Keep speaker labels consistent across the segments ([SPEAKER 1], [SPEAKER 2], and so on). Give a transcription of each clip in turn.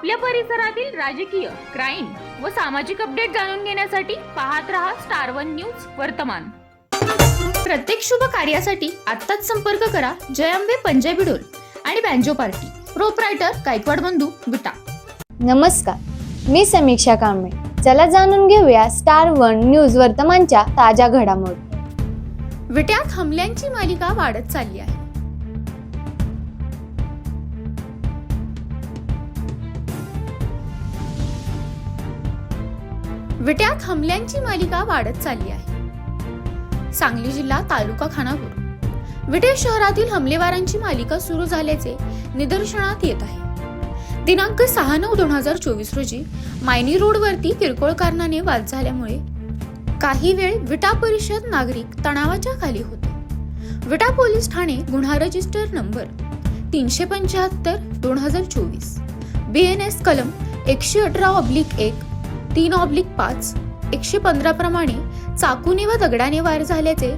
[SPEAKER 1] आपल्या परिसरातील राजकीय क्राईम व सामाजिक अपडेट जाणून घेण्यासाठी पाहत रहा स्टार वन न्यूज वर्तमान. प्रत्येक शुभ कार्यासाठी आत्ताच संपर्क करा जयंबे पंजाबी डोल आणि बँजो पार्टी प्रोप्रायटर गायकवाड बंधू विटा.
[SPEAKER 2] नमस्कार मी समीक्षा कांबळे. चला जाणून घेऊया स्टार वन न्यूज वर्तमानच्या ताज्या घडामोडी.
[SPEAKER 1] विट्यात हमल्यांची मालिका वाढत चालली आहे. विट्यात हमल्यांची मालिका वाढत चालली आहे. सांगली जिल्हा तालुका खानापूर. विटे शहरातील हमलेवारांची मालिका सुरू झाल्याचे निदर्शनात येत आहे. दिनांक सहा नऊ दोन हजार चोवीस रोजी मायनी रोडवरती किरकोळ कारणाने वाद झाल्यामुळे काही वेळ विटा परिषद नागरिक तणावाच्या खाली होते. विटा पोलीस ठाणे गुन्हा रजिस्टर नंबर तीनशे पंच्याहत्तर दोन हजार चोवीस. बी एन एस कलम एकशे अठरा ऑब्लिक एक तीन ऑब्लिक पाच एकशे पंधरा प्रमाणे चाकूने व दगडाने वार झाल्याचे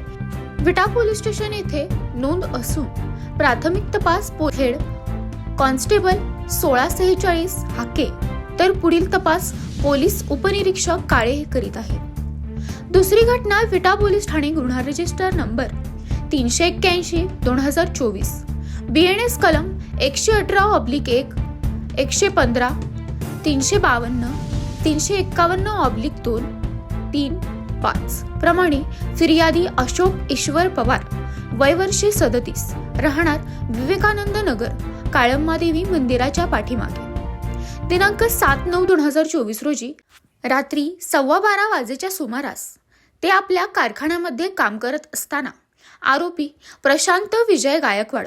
[SPEAKER 1] विटा पोलीस स्टेशन येथे नोंद असून प्राथमिक तपास पोहेड कॉन्स्टेबल सोळा सेहेचाळीस हाके. तर पुढील तपास पोलीस उपनिरीक्षक काळे हे करीत आहेत. दुसरी घटना विटा पोलीस ठाणे गुन्हा रजिस्टर नंबर तीनशे एक्क्याऐंशी दोन हजार चोवीस. बी एन एस कलम एकशे अठरा ऑब्लिक एक एकशे पंधरा तीनशे बावन्न तीनशे एक्कावन्न ऑब्लिक दोन तीन पाच. प्रमाणे फिर्यादी अशोक ईश्वर पवार वयवर्षी सदतीस. राहणार विवेकानंद नगर काळम्मादेवी मंदिराच्या पाठीमागे. दिनांक सात नऊ दोन हजार चोवीस रोजी रात्री सव्वा बारा वाजेच्या सुमारास ते आपल्या कारखान्यामध्ये काम करत असताना आरोपी प्रशांत विजय गायकवाड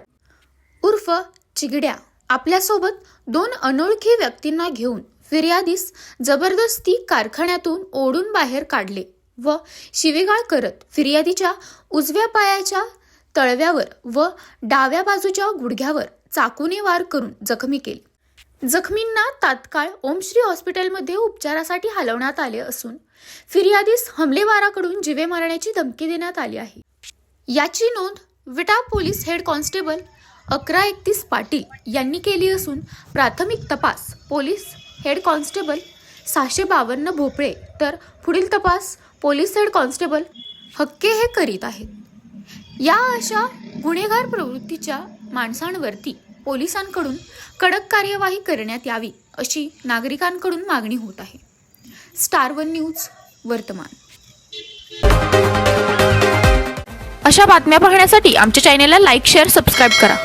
[SPEAKER 1] उर्फ चिगड्या आपल्यासोबत दोन अनोळखी व्यक्तींना घेऊन फिर्यादीस जबरदस्ती कारखान्यातून ओढून बाहेर काढले व शिवेगाळ करत फिर्यादीच्या उजव्या पायाच्या तळव्यावर व डाव्या बाजूच्या गुडघ्यावर चाकूने वार करून जखमी केले. जखमींना तात्काळ ओमश्री हॉस्पिटलमध्ये उपचारासाठी हलवण्यात आले असून फिर्यादीस हमलेवाराकडून जीवे मारण्याची धमकी देण्यात आली आहे. याची नोंद विटा पोलीस हेड कॉन्स्टेबल अकरा एकतीस पाटील यांनी केली असून प्राथमिक तपास पोलीस हेड कॉन्स्टेबल सहाशे बावन्न भोपळे. तर पुढील तपास पोलीस हेड कॉन्स्टेबल हक्के हे करीत आहेत. या अशा गुन्हेगार प्रवृत्तीच्या माणसांवरती पोलिसांकडून कडक कार्यवाही करण्यात यावी अशी नागरिकांकडून मागणी होत आहे. स्टार वन न्यूज वर्तमान. अशा बातम्या पाहण्यासाठी आमच्या चॅनेलला लाईक शेअर सबस्क्राईब करा.